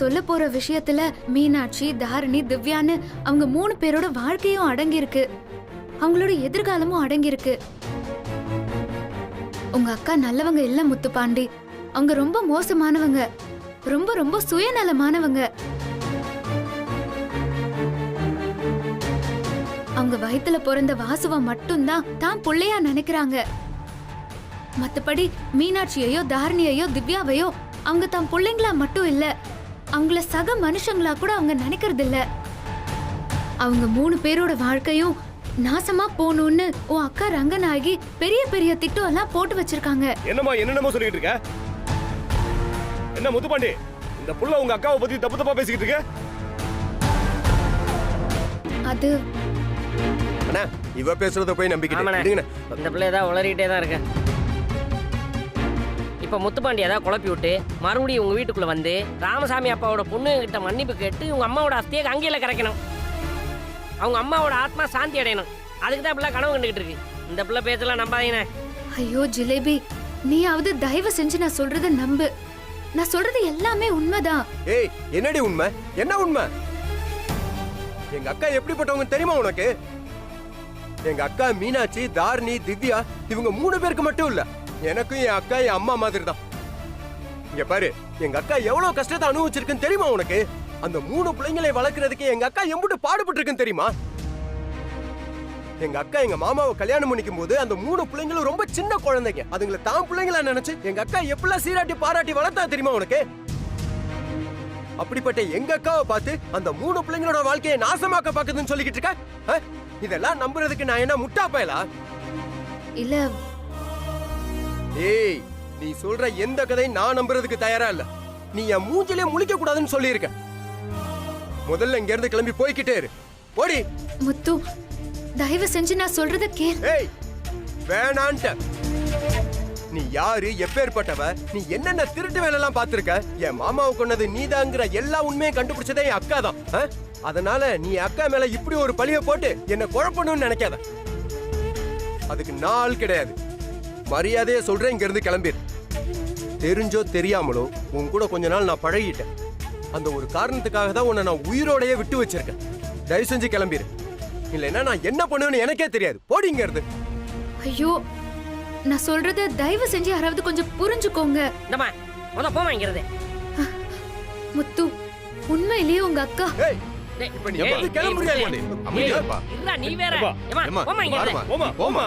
சொல்ல போற விஷயத்துல மீனாட்சி தாரணி திவ்யான்னு அவங்க மூணு பேரோட வாழ்க்கையும் அடங்கியிருக்கு. அவங்களோட எதிர்காலமும் அடங்கியிருக்கு. உங்க அக்கா நல்லவங்க இல்ல முத்துப்பாண்டி. அவங்க ரொம்ப மோசமானவங்க. ரொம்ப ரொம்ப சுயநலமானவங்க. அவங்க வயித்துல பிறந்த வாசுவ மட்டும்தான் தான் பிள்ளையா நினைக்கிறாங்க. மத்தபடி மீனாட்சியையோ தாரணியையோ திவ்யாவையோ அவங்க தம் பிள்ளைங்களா மட்டும் இல்லை. அவங்கள சக மனுஷங்களா கூட அவங்க நினைக்கிறது இல்ல அவங்க மூணு பேரோட வாழ்க்கையும் நாசமா போகணும்னு உன் அக்கா ரங்கநாயகி பெரிய பெரிய திட்டம் எல்லாம் போட்டு வச்சிருக்காங்க. என்னம்மா என்னென்னமோ சொல்லிட்டு இருக்க? என்ன முத்துப்பாண்டி இந்த புள்ள உங்க அக்காவை பத்தி தப்பு தப்பா பேசிக்கிட்டு இருக்க? அது அண்ணா இவ பேசுறத போய் நம்பிக்கிட்டு. இந்த பிள்ளை ஏதாவது உளறிட்டே தான் இருக்கு இப்போ முத்துப்பாண்டி ஏதாவது குழப்பி விட்டு மறுபடியும் உங்க வீட்டுக்குள்ள வந்து ராமசாமி அப்பாவோட பொண்ணு கிட்ட மன்னிப்பு கேட்டு உங்க அம்மாவோட அஸ்தியை அங்கேயில கரைக்கணும். அவங்க அம்மாவோட ஆத்மா சாந்தி அடையணும். அதுக்கு தான் பிள்ளை கனவு கண்டுகிட்டு இருக்கு. இந்த பிள்ளை பேச்செல்லாம் நம்பாதீங்கண்ணே ஐயோ ஜிலேபி நீயாவது தயவு செஞ்சு நான் சொல்றத நம்பு. நான் சொல்றது எல்லாமே உண்மைதான். ஏய் என்னடி உண்மை? என்ன உண்மை? எங்க அக்கா எப்படிப்பட்டவங்க தெரியுமா உனக்கு? எங்க அக்கா மீனாட்சி தாரணி திவ்யா இவங்க மூணு பேருக்கு மட்டும் இல்ல. எனக்கும் என் அக்கா என் அம்மா மாதிரி தான் இங்க பாரு எங்க அக்கா எவ்வளவு கஷ்டத்தை அனுபவிச்சிருக்குன்னு தெரியுமா உனக்கு? அந்த மூணு பிள்ளைங்களை வளர்க்கறதுக்கு எங்க அக்கா எம்புட்டு பாடுபட்டு இருக்குன்னு தெரியுமா? எங்க அக்கா எங்க மாமாவை கல்யாணம் பண்ணிக்கும் போது அந்த மூணு பிள்ளைங்களும் ரொம்ப சின்ன குழந்தைங்க. அதுங்களை தான் பிள்ளைங்களா நினைச்சு எங்க அக்கா எப்படிலாம் சீராட்டி பாராட்டி வளர்த்தா தெரியுமா உனக்கு? அப்படிப்பட்ட எங்க அக்காவை பார்த்து அந்த மூணு பிள்ளைங்களோட வாழ்க்கையை நாசமாக்க பாக்குதுன்னு சொல்லிக்கிட்டு இருக்க? இதெல்லாம் நம்புறதுக்கு நான் என்ன முட்டா பயலா இல்ல ஏய் நீ சொல்ற எந்த கதையும் நான் நம்புறதுக்கு தயாரா இல்ல. நீ என் மூஞ்சிலே முழிக்க கூடாதுன்னு சொல்லியிருக்க. முதல்ல இங்க இருந்து கிளம்பி போய்க்கிட்டே இரு. போடி. முத்து தயவு செஞ்சு நான் சொல்றத கேள். ஏய் வேணான்ட்ட. நீ யாரு எப்பேற்பட்டவ நீ என்னென்ன திருட்டு வேலை எல்லாம் பாத்திருக்க என் மாமாவை கொன்னது நீதாங்கிற எல்லா உண்மையும் கண்டுபிடிச்சதே என் அக்கா தான்? அதனால நீ அக்கா மேல இப்படி ஒரு பழிய போட்டு என்ன குழப்பணும்னு நினைக்காத. அதுக்கு நாள் கிடையாது. மரியாதையை சொல்றேன் இங்க இருந்து கிளம்பிடு தெரிஞ்சோ தெரியாமலோ உன் கூட கொஞ்ச நாள் நான் பழகிட்டேன். அந்த ஒரு காரணத்துக்காக தான் உன்னை நான் உயிரோடயே விட்டு வச்சிருக்கேன். தயவு செஞ்சு கிளம்பிடு இல்லைன்னா நான் என்ன பண்ணுவேன்னு எனக்கே தெரியாது. போடி இங்க இருந்து ஐயோ நான் சொல்றத தயவு செஞ்சு யாராவது கொஞ்சம் புரிஞ்சுக்கோங்க. இந்தம்மா முத போமா இங்கிறது முத்து உண்மையிலேயே உங்க அக்கா. இப்ப நீ நீ வேற. இங்கிருந்து. வாரும்மா. போமா போமா